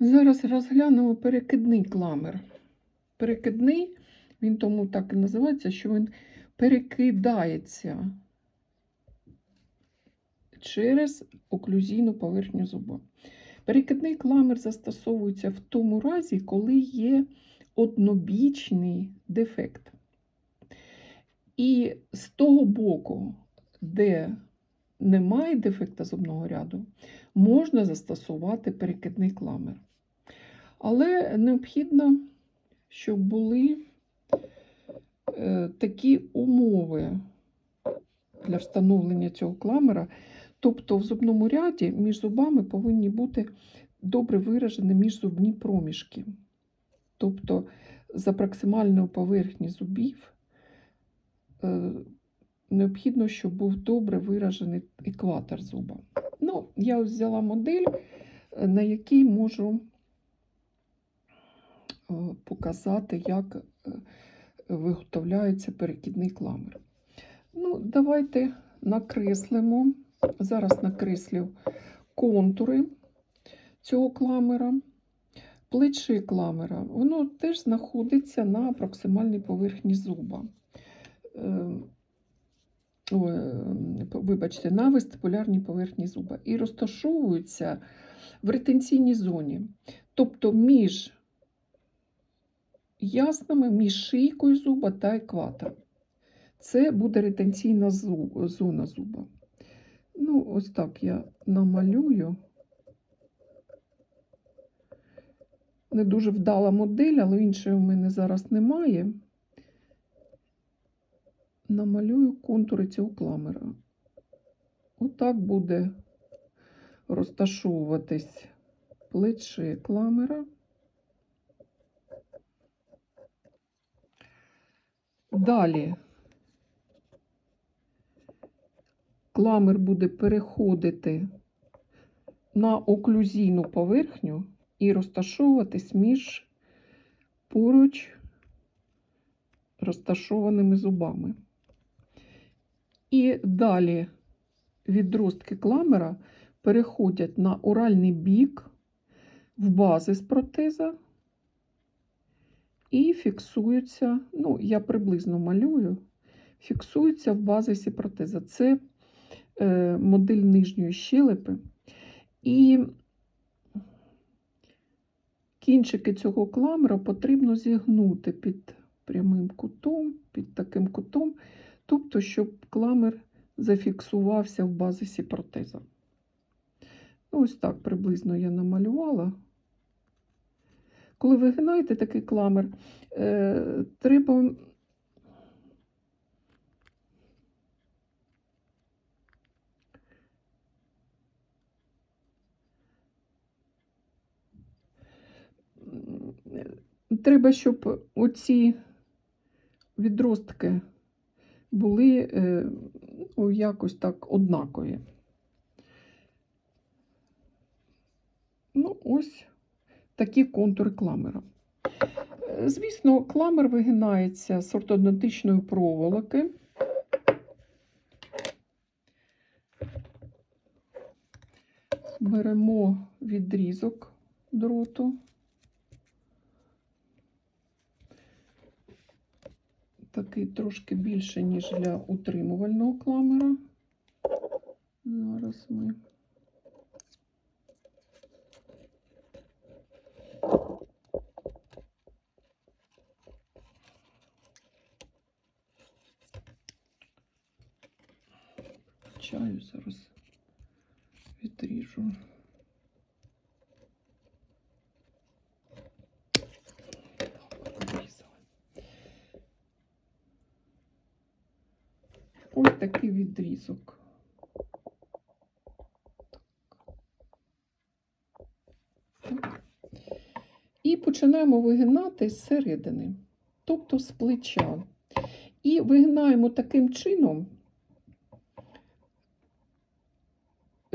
Зараз розглянемо перекидний кламер. Перекидний, він тому так і називається, що він перекидається через оклюзійну поверхню зуба. Перекидний кламер застосовується в тому разі, коли є однобічний дефект. І з того боку, де немає дефекта зубного ряду, можна застосувати перекидний кламер. Але необхідно, щоб були е, такі умови для встановлення цього кламера. Тобто в зубному ряді між зубами повинні бути добре виражені міжзубні проміжки. Тобто за проксимальною поверхні зубів е, необхідно, щоб був добре виражений екватор зуба. Ну, я взяла модель, е, на якій можу показати, як е, виготовляється перекидний кламер. Ну, давайте накреслимо. Зараз накреслю контури цього кламера. Плечі кламера, воно теж знаходиться на проксимальній поверхні зуба. Е, е, вибачте, на вестибулярній поверхні зуба і розташовуються в ретенційній зоні, тобто між яснами, між шийкою зуба та екватором. Це буде ретенційна зона зуба. Ну, ось так я намалюю. Не дуже вдала модель, але іншої у мене зараз немає. Намалюю контури цього кламера. Отак буде розташовуватись плече кламера. Далі кламер буде переходити на оклюзійну поверхню і розташовуватись між поруч розташованими зубами. І далі відростки кламера переходять на оральний бік в базис протеза і фіксуються, ну, я приблизно малюю, фіксуються в базисі протеза. Це е, модель нижньої щелепи. І кінчики цього кламера потрібно зігнути під прямим кутом, під таким кутом, тобто, щоб кламер зафіксувався в базисі протеза. Ну, ось так приблизно я намалювала. Коли ви гинаєте такий кламер, е, треба Треба, щоб оці відростки були ну, якось так однакові. Ну, ось такі контури кламера. Е, Звісно, кламер вигинається з ортодонтичної проволоки. Беремо відрізок дроту. Такий трошки більше, ніж для утримувального кламера. Зараз ми. Чаю зараз відріжу. Ось такий відрізок. Так. І починаємо вигинати зсередини, тобто з плеча. І вигинаємо таким чином,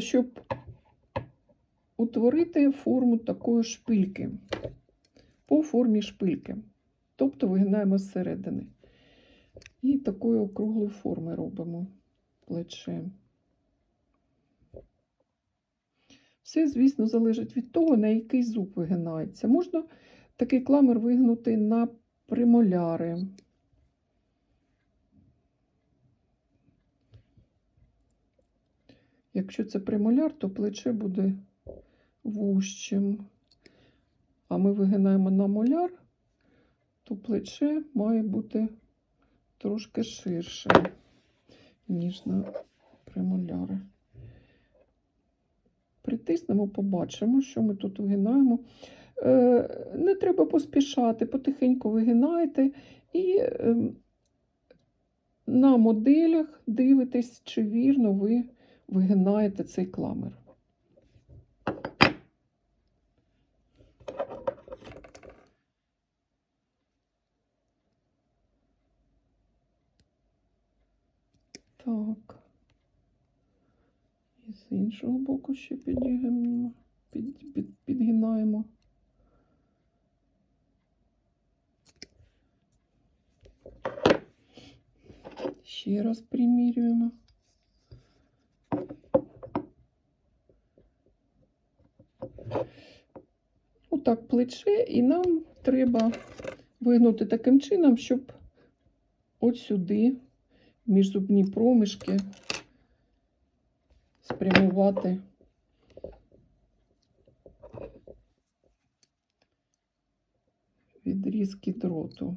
щоб утворити форму такої шпильки по формі шпильки. Тобто вигинаємо зсередини. І такої округлої форми робимо плече. Все, звісно, залежить від того, на який зуб вигинається. Можна такий кламер вигнути на премоляри. Якщо це премоляр, то плече буде вужчим. А ми вигинаємо на моляр, то плече має бути трошки ширше, ніж на премоляри. Притиснемо, побачимо, що ми тут вигинаємо. Е, Не треба поспішати, потихеньку вигинайте і ем, на моделях дивитесь, чи вірно ви вигинаєте цей кламер. Так. І з іншого боку ще підігнаємо, під, під, підгинаємо. Ще раз примірюємо. Отак плече, і нам треба вигнути таким чином, щоб от сюди, між зубні проміжки, спрямувати відрізки дроту.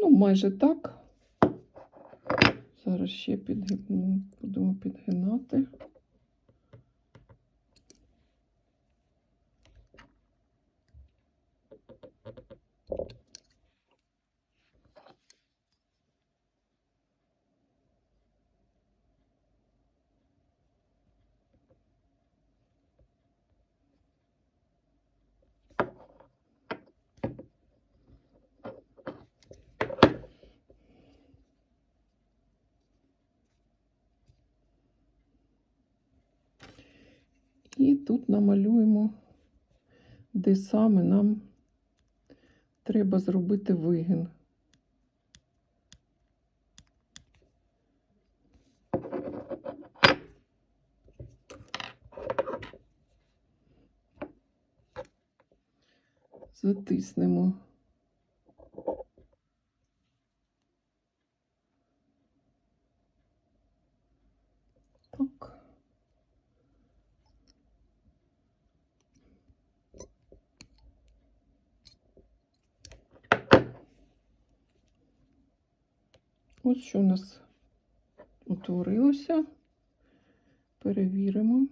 Ну, майже так. Зараз ще підгибну, будемо підгинати. І тут намалюємо, де саме нам треба зробити вигин. Затиснемо. Так. Ось що у нас утворилося. Перевіримо.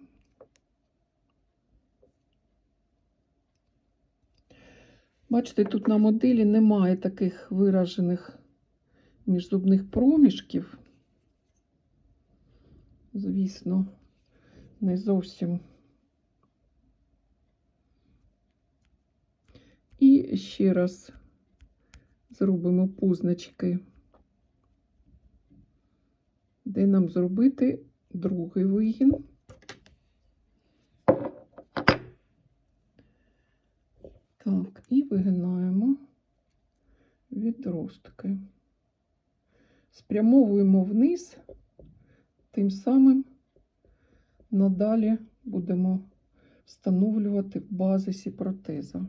Бачите, тут на моделі немає таких виражених міжзубних проміжків. Звісно, не зовсім. І ще раз зробимо позначки, де нам зробити другий вигін. Так, і вигинаємо відростки. Спрямовуємо вниз, тим самим надалі будемо встановлювати в базисі протеза.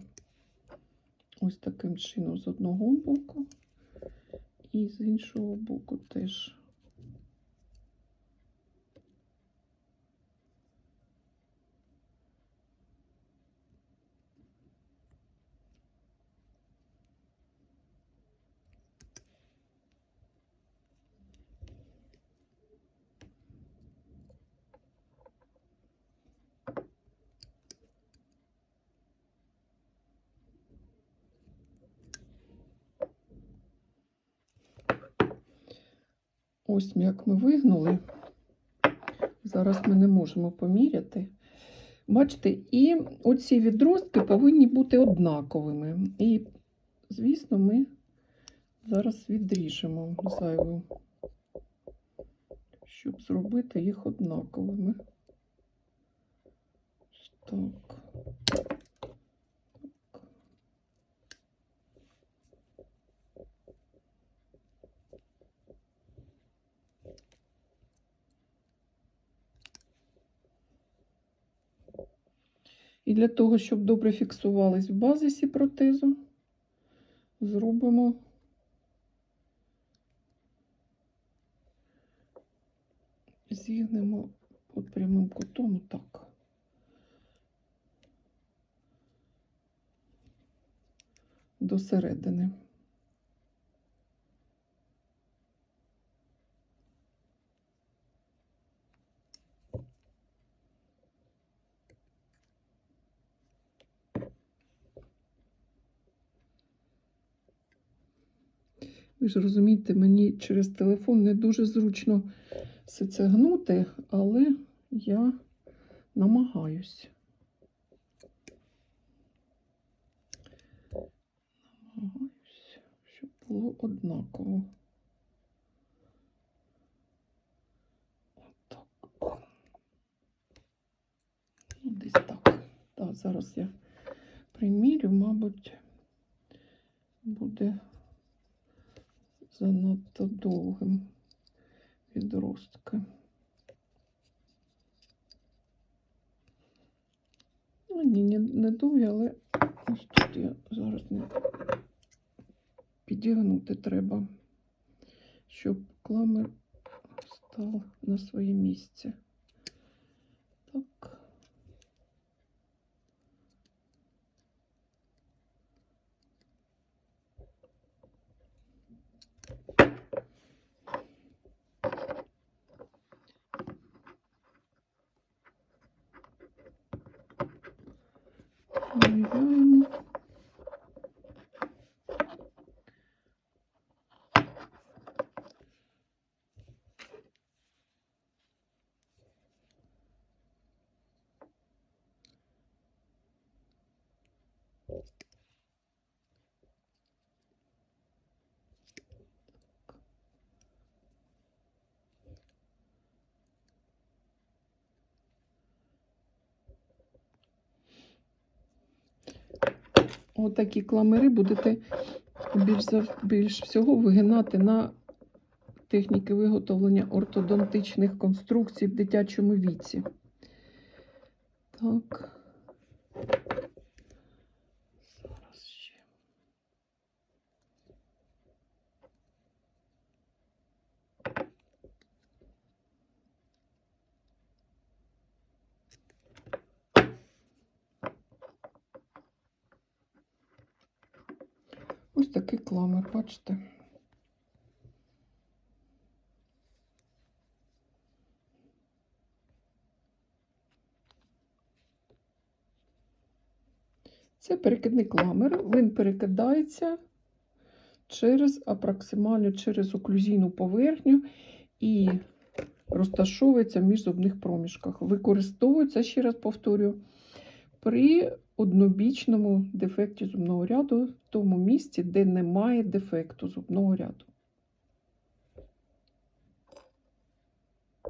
Ось таким чином з одного боку і з іншого боку теж. Ось як ми вигнули. Зараз ми не можемо поміряти. Бачите, і оці відростки повинні бути однаковими. І, звісно, ми зараз відріжемо зайву, щоб зробити їх однаковими. Так. І для того, щоб добре фіксувались в базисі протезу, зробимо зігнемо під прямим кутом так. До середини. Ви ж розумієте, мені через телефон не дуже зручно все це гнути, але я намагаюсь. Намагаюсь, щоб було однаково. Отак. Ну, десь так. Так, зараз я примірю, мабуть, буде занадто довгим відростка. Ну, ні, не, довгі, але ось тут я зараз не підігнути треба, щоб кламер став на своє місце. There you. Отакі кламери будете більш, більш всього вигинати на техніки виготовлення ортодонтичних конструкцій в дитячому віці. Так. Ось такий кламер, бачите? Це перекидний кламер. Він перекидається через апроксимально через оклюзійну поверхню і розташовується в міжзубних проміжках. Використовується, ще раз повторюю, при однобічному дефекті зубного ряду в тому місці, де немає дефекту зубного ряду.